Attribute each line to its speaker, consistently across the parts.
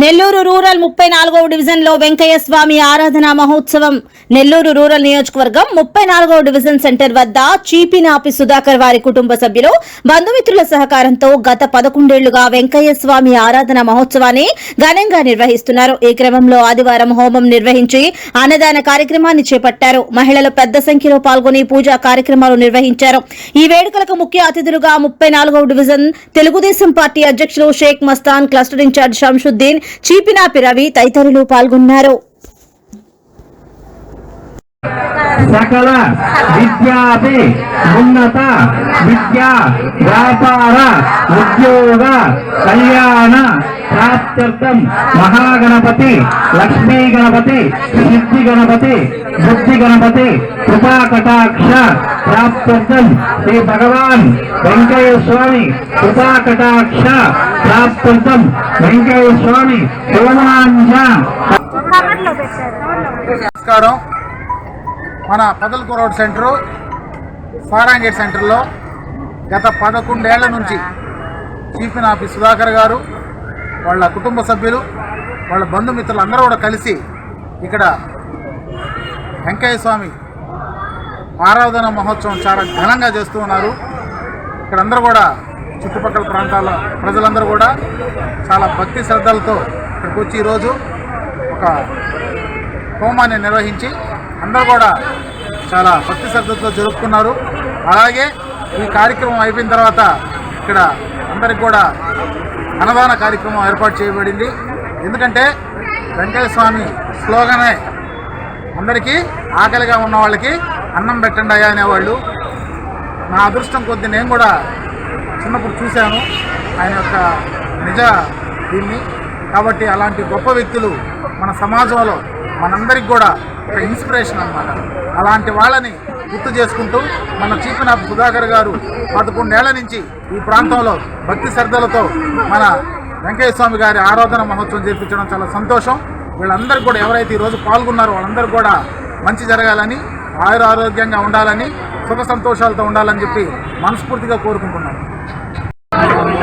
Speaker 1: Nellore rural ముప్పై నాలుగవ డివిజన్లో వెంకయ్య స్వామి ఆరాధన మహోత్సవం. నెల్లూరు రూరల్ నియోజకవర్గం ముప్పై నాలుగవ డివిజన్ సెంటర్ వద్ద చీపినాపి సుధాకర్ వారి కుటుంబ సభ్యులు బంధుమిత్రుల సహకారంతో గత పదకొండేళ్ళుగా వెంకయ్య స్వామి ఆరాధన మహోత్సవాన్ని ఘనంగా నిర్వహిస్తున్నారు. ఈ క్రమంలో ఆదివారం హోమం నిర్వహించి అన్నదాన కార్యక్రమాన్ని చేపట్టారు. మహిళలు పెద్ద సంఖ్యలో పాల్గొని పూజా కార్యక్రమాలు నిర్వహించారు. ఈ వేడుకలకు ముఖ్య అతిథులుగా ముప్పై నాలుగవ డివిజన్ తెలుగుదేశం పార్టీ అధ్యక్షులు షేక్ మస్తాన్ క్లస్టర్ ఇన్ఛార్జ్ షంషుద్దీన్ చీపినాపి రవి తదితరులు పాల్గొన్నారు.
Speaker 2: సకల విద్యాపి ఉన్నత విద్యా వ్యాపార ఉద్యోగ కళ్యాణ ప్రాప్త్యర్థం మహాగణపతి లక్ష్మీ గణపతి సిద్ధి గణపతి బుద్ధి గణపతి కృపా కటాక్ష ప్రాప్త్యర్థం శ్రీ భగవాన్ వెంకయ్య స్వామి కృపా కటాక్ష ప్రాప్త్యర్థం వెంకయ్య స్వామి
Speaker 3: నమస్కారం. మన పదల్కు రోడ్ సెంటరు సారాంగేట్ సెంటర్లో గత పదకొండేళ్ళ నుంచి చీఫ్ ఇన్ ఆఫీస్ సుధాకర్ గారు వాళ్ళ కుటుంబ సభ్యులు వాళ్ళ బంధుమిత్రులు అందరూ కూడా కలిసి ఇక్కడ వెంకయ్య స్వామి ఆరాధన మహోత్సవం చాలా ఘనంగా చేస్తూ ఉన్నారు. ఇక్కడ అందరూ కూడా చుట్టుపక్కల ప్రాంతాల ప్రజలందరూ కూడా చాలా భక్తి శ్రద్ధలతో ఇక్కడికి వచ్చి ఈరోజు ఒక హోమాన్ని నిర్వహించి అందరూ కూడా చాలా భక్తి శ్రద్ధతో జరుపుకున్నారు. అలాగే ఈ కార్యక్రమం అయిపోయిన తర్వాత ఇక్కడ అందరికి కూడా అన్నదాన కార్యక్రమం ఏర్పాటు చేయబడింది. ఎందుకంటే వెంకయ్య స్వామి స్లోగనే అందరికీ ఆకలిగా ఉన్న వాళ్ళకి అన్నం పెట్టండి అయ్యా అనేవాళ్ళు. నా అదృష్టం కొద్ది నేను కూడా చిన్నప్పుడు చూశాను ఆయన యొక్క నిజ దీన్ని. కాబట్టి అలాంటి గొప్ప వ్యక్తులు మన సమాజంలో మనందరికి కూడా ఒక ఇన్స్పిరేషన్ అన్నమాట. అలాంటి వాళ్ళని గుర్తు చేసుకుంటూ మన చీఫ్ ఆఫ్ సుధాకర్ గారు పదకొండేళ్ళ నుంచి ఈ ప్రాంతంలో భక్తి శ్రద్ధలతో మన వెంకయ్య స్వామి గారి ఆరాధన మహోత్సవం చేపించడం చాలా సంతోషం. వీళ్ళందరికీ కూడా ఎవరైతే ఈరోజు పాల్గొన్నారో వాళ్ళందరూ కూడా మంచి జరగాలని ఆయుర ఆరోగ్యంగా ఉండాలని సుఖ సంతోషాలతో ఉండాలని చెప్పి మనస్ఫూర్తిగా కోరుకుంటున్నాను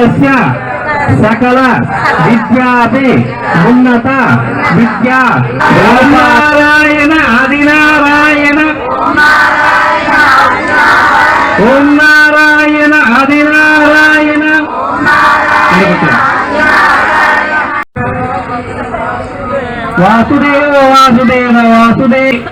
Speaker 2: భారతస్య సకల విద్యాపి ఉన్నత విద్యా నారాయణ ఆదినారాయణ. ఓం నారాయణ ఆదినారాయణ. వాసుదేవ వాసుదేవ వాసుదేవ.